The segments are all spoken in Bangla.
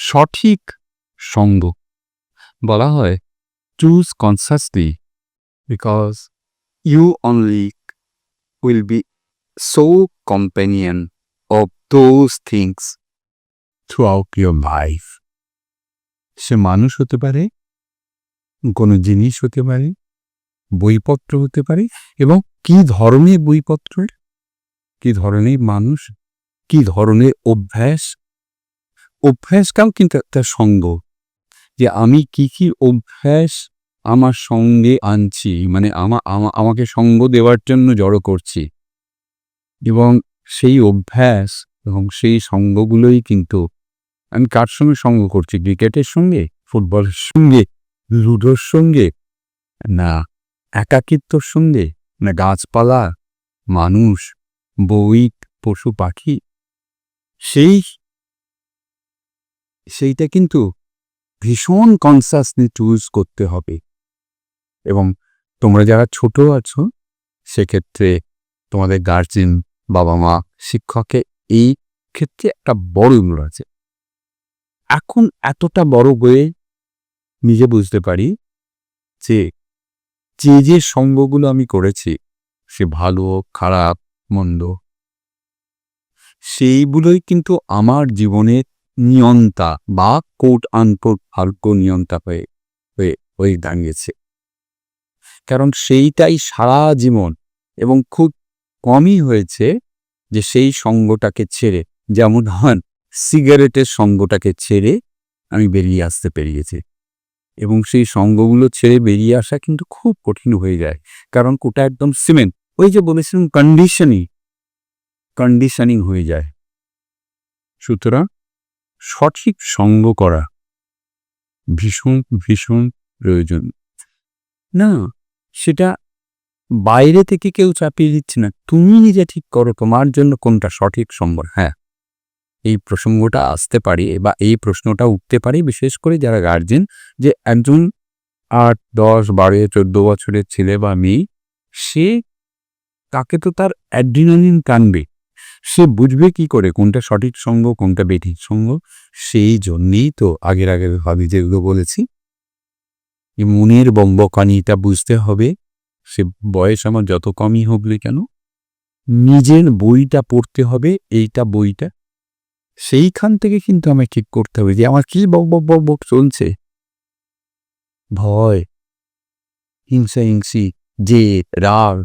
সঠিক সঙ্গ। বলা হয় choose consciously because you only will be so companion of those things throughout your life সে মানুষ হতে পারে, কোনো জিনিস হতে পারে, বইপত্র হতে পারে, এবং কি ধরনের বইপত্র? কি ধরনের মানুষ? কি ধরনের অভ্যাস অভ্যাসটাও কিন্তু একটা সঙ্গ। যে আমি কি কি অভ্যাস আমার সঙ্গে আনছি মানে আমা, আমা- আমাকে সঙ্গ দেওয়ার জন্য জড়ো করছি। এবং সেই অভ্যাস এবং সেই সঙ্গগুলোই কিন্তু আমি কার সঙ্গে সঙ্গ করছি? ক্রিকেটের সঙ্গে? ফুটবলের সঙ্গে? লুডোর সঙ্গে? না, একাকিত্বর সঙ্গে? না গাছপালা? মানুষ? বই পশু পাখি? সেই সেইটা কিন্তু ভীষণ কনসাসলি চুজ করতে হবে। এবং তোমরা যারা ছোট আছো, সেক্ষেত্রে তোমাদের গার্জেন বাবা মা শিক্ষকের এই ক্ষেত্রে একটা বড় রোল আছে। এখন এতটা বড় হয়ে নিজে বুঝতে পারি যে যে যে সঙ্গগুলো আমি করেছি, সে ভালো, খারাপ, মন্দ, সেইগুলোই কিন্তু আমার জীবনের নিয়ন্তা বা কোট আনকোট ভাগ্য নিয়ন্তা হয়ে হয়ে হয়ে দাঁড়িয়েছে। কারণ সেইটাই সারা জীবন এবং খুব কমই হয়েছে যে সেই সঙ্গটাকে ছেড়ে, যেমন হন সিগারেটের সঙ্গটাকে ছেড়ে আমি বেরিয়ে আসতে পেরিয়েছি। এবং সেই সঙ্গগুলো ছেড়ে বেরিয়ে আসা কিন্তু খুব কঠিন হয়ে যায়। কারণ ওটা একদম সিমেন্ট, ওই যে বলেছিলাম কন্ডিশনিং কন্ডিশনিং হয়ে যায়। সুতরাং সঠিক সঙ্গ করা। ভীষণ ভীষণ প্রয়োজন। না, সেটা বাইরে থেকে কেউ চাপিয়ে দিচ্ছে না। তুমি নিজে ঠিক করো তোমার জন্য কোনটা সঠিক সঙ্গ। হ্যাঁ এই প্রসঙ্গটা আসতে পারে বা এই প্রশ্নটা উঠতে পারে, বিশেষ করে যারা গার্জেন যে একজন আট, দশ, বারো, চোদ্দ বছরের ছেলে বা মেয়ে, সে তাকে তো তার অ্যাড্রিনালিন টানবে। সে বুঝবে কি করে? কোনটা সঠিক সঙ্গ, কোনটা বেঠিক সঙ্গ? সেই জন্যেই তো আগের আগের ভাবি যেগুলো বলেছি। মনের বম্বকানিটা বুঝতে হবে, সে বয়স আমার যত কমই হোক কেন, নিজের বইটা পড়তে হবে, এইটা বইটা। সেইখান থেকে কিন্তু আমায় ঠিক করতে হবে যে আমার কি বক বক বক বক চলছে। ভয়, হিংসা, হিংসি যে রাগ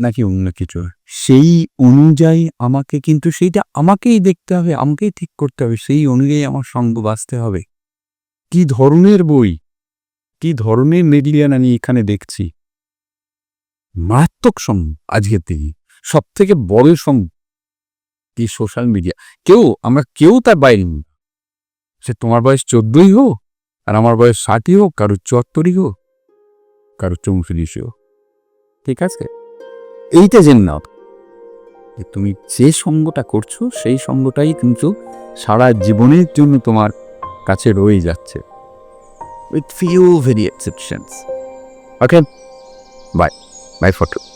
নাকি অন্য কিছু? সেই অনুযায়ী আমাকে কিন্তু সেইটা আমাকেই দেখতে হবে, আমাকেই ঠিক করতে হবে, সেই অনুযায়ী আমার সঙ্গ বাঁচতে হবে। কি ধরনের বই? কি ধরনের মেডিলিয়ান আমি এখানে দেখছি? মারাত্মক সঙ্গ আজকের দিনে সব থেকে বড় সঙ্গ। কি সোশ্যাল মিডিয়া? কেউ, আমরা কেউ তার বাইরে সে তোমার বয়স চোদ্দই হোক, আর আমার বয়স ষাটই হোক, কারও চুয়াত্তরই হোক, কারও চৌত্রিশ হোক। ঠিক আছে? এইটা জেনে নাও। যে তুমি যে সঙ্গটা করছ, সেই সঙ্গটাই কিন্তু সারা জীবনের জন্য তোমার কাছে রয়ে যাচ্ছে। With few very exceptions okay bye bye photo